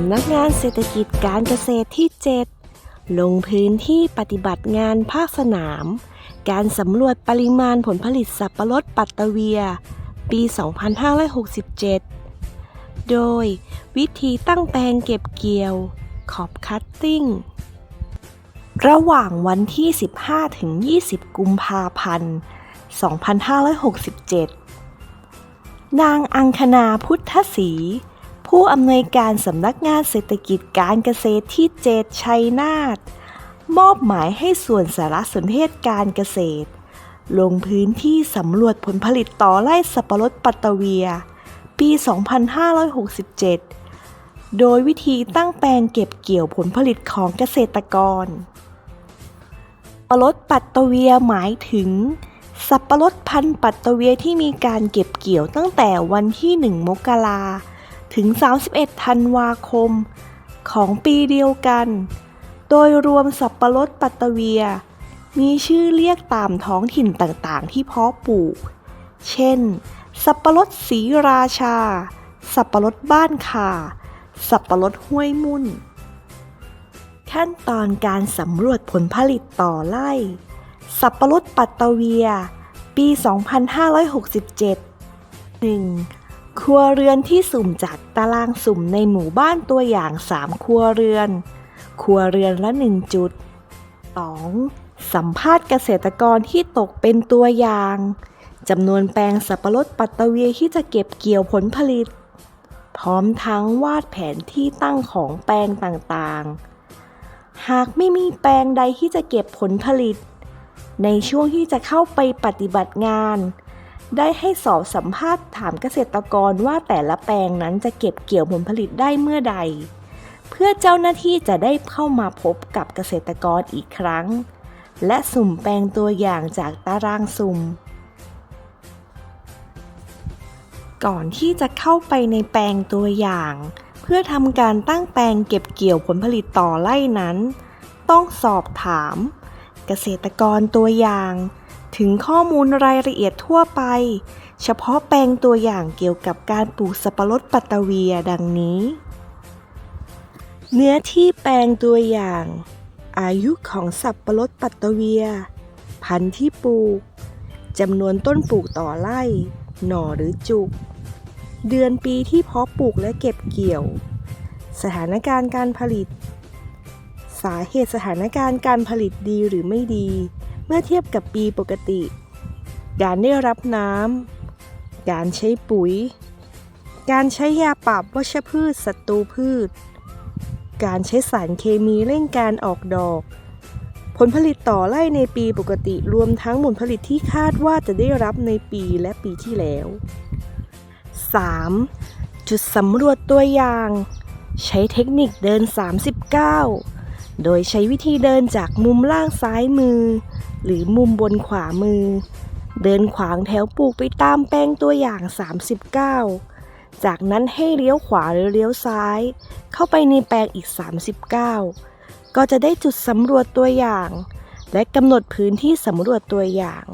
ำนักงานเศรษฐกิจการเกษตรที่ 7 ลงพื้นที่ปฏิบัติงานภาคสนาม การสำรวจปริมาณผลผลิตสับปะรดปัตตะเวีย ปี 2567 โดยวิธีตั้งแปลงเก็บเกี่ยว ขอบคัตติ้ง ระหว่างวันที่ 15 ถึง 20 กุมภาพันธ์ 2567 นางอังคณาพุทธศรี ผู้อำนวยการสำนักงานเศรษฐกิจการเกษตรที่ 7 ชัยนาทมอบหมายให้ส่วนสารสนเทศการเกษตร ลงพื้นที่สำรวจผลผลิตต่อไร่สับปะรดปัตตเวีย ปี 2567 โดยวิธีตั้งแปลงเก็บเกี่ยวผลผลิตของเกษตรกรสับปะรดปัตตเวียหมายถึง สับปะรดพันธุ์ปัตตเวียที่มีการเก็บเกี่ยวตั้งแต่วันที่ 1 มกรา ถึง 31 ธันวาคม ของปีเดียวกัน โดยรวมสับปะรดปัตตเวีย มีชื่อเรียกตามท้องถิ่นต่างๆ ที่เพาะปลูก เช่น สับปะรดสีราชา สับปะรดบ้านข่าสับปะรดห้วยมุ่น ขั้นตอนการสำรวจผลผลิตต่อไร่ สับปะรดปัตตเวีย ปี 2567 1. ครัวเรือนที่สุ่มจากตารางสุ่มในหมู่บ้านตัวอย่าง 3 ครัวเรือน ครัวเรือนละ 1 จุด 2. สัมภาษณ์เกษตรกรที่ตกเป็นตัวอย่างจำนวนแปลงสับปะรดปัตตเวียที่จะเก็บเกี่ยวผลผลิต พร้อมทั้งวาดแผนที่ตั้งของแปลงต่างๆ หากไม่มีแปลงใดที่จะเก็บผลผลิต ในช่วงที่จะเข้าไปปฏิบัติงาน ได้ให้สอบสัมภาษณ์ถามเกษตรกรว่าแต่ละแปลงนั้นจะเก็บเกี่ยวผลผลิตได้เมื่อใด เพื่อเจ้าหน้าที่จะได้เข้ามาพบกับเกษตรกรอีกครั้ง และสุ่มแปลงตัวอย่างจากตารางสุ่ม ก่อนที่จะเข้าไปในแปลงตัวอย่าง เพื่อทำการตั้งแปลงเก็บเกี่ยวผลผลิตต่อไร่นั้น ต้องสอบถาม เกษตรกรตัวอย่าง ถึงข้อมูลรายละเอียดทั่วไป เฉพาะแปลงตัวอย่างเกี่ยวกับการปลูกสับปะรดปัตตเวียดังนี้ เนื้อที่แปลงตัวอย่าง อายุของสับปะรดปัตตเวีย พันธุ์ที่ปลูกจำนวนต้นปลูกต่อไร่ หน่อหรือจุก เดือนปีที่เพาะปลูกและเก็บเกี่ยว สถานการณ์การผลิต สาเหตุสถานการณ์การผลิตดีหรือไม่ดี เมื่อเทียบกับปีปกติ การได้รับน้ำ การใช้ปุ๋ย การใช้ยาปราบวัชพืชศัตรูพืช การใช้สารเคมีเร่งการออกดอก ผลผลิตต่อไร่ในปีปกติรวมทั้งผลผลิตที่คาดว่าจะได้รับในปีและปีที่แล้ว 3. จุดสำรวจตัวอย่าง ใช้เทคนิคเดิน 39 โดยใช้วิธีเดินจากมุมล่างซ้ายมือ หรือมุมบนขวามือ เดินขวางแถวปลูกไปตามแปลงตัวอย่าง 39 จากนั้นให้เลี้ยวขวาหรือเลี้ยวซ้าย เข้าไปในแปลงอีก 39 ก็จะได้จุดสำรวจตัวอย่าง และกำหนดพื้นที่สำรวจตัวอย่าง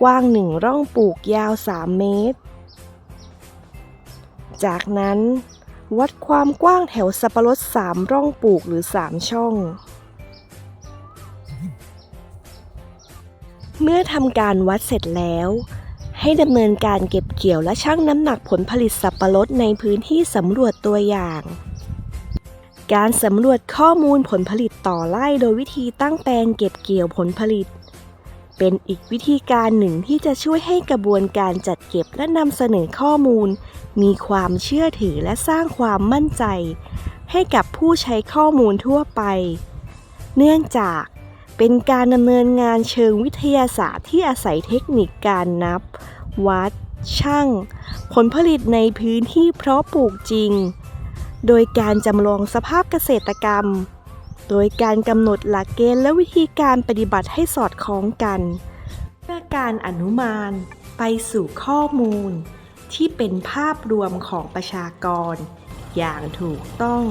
กว้างหนึ่งร่องปลูกยาว 3 เมตร จากนั้น วัดความกว้างแถวสับปะรด3ร่องปลูกหรือ 3 ช่อง เมื่อทำการวัดเสร็จแล้ว ให้ดำเนินการเก็บเกี่ยวและชั่งน้ำหนักผลผลิตสับปะรดในพื้นที่สำรวจตัวอย่าง การสำรวจข้อมูลผลผลิตต่อไร่โดยวิธีตั้งแปลงเก็บเกี่ยวผลผลิต เป็นอีกวิธีการหนึ่งที่จะช่วยให้กระบวนการจัดเก็บและนำเสนอข้อมูล มีความเชื่อถือและสร้างความมั่นใจ ให้กับผู้ใช้ข้อมูลทั่วไป เนื่องจากเป็นการดำเนินงานเชิงวิทยาศาสตร์ที่อาศัยเทคนิคการนับ วัด ช่าง ผลผลิตในพื้นที่เพาะปลูกจริง โดยการจำลองสภาพเกษตรกรรม โดยการกำหนดหลักเกณฑ์และวิธีการปฏิบัติให้สอดคล้องกัน เพื่อการอนุมานไปสู่ข้อมูล ที่เป็นภาพรวมของประชากร อย่างถูกต้อง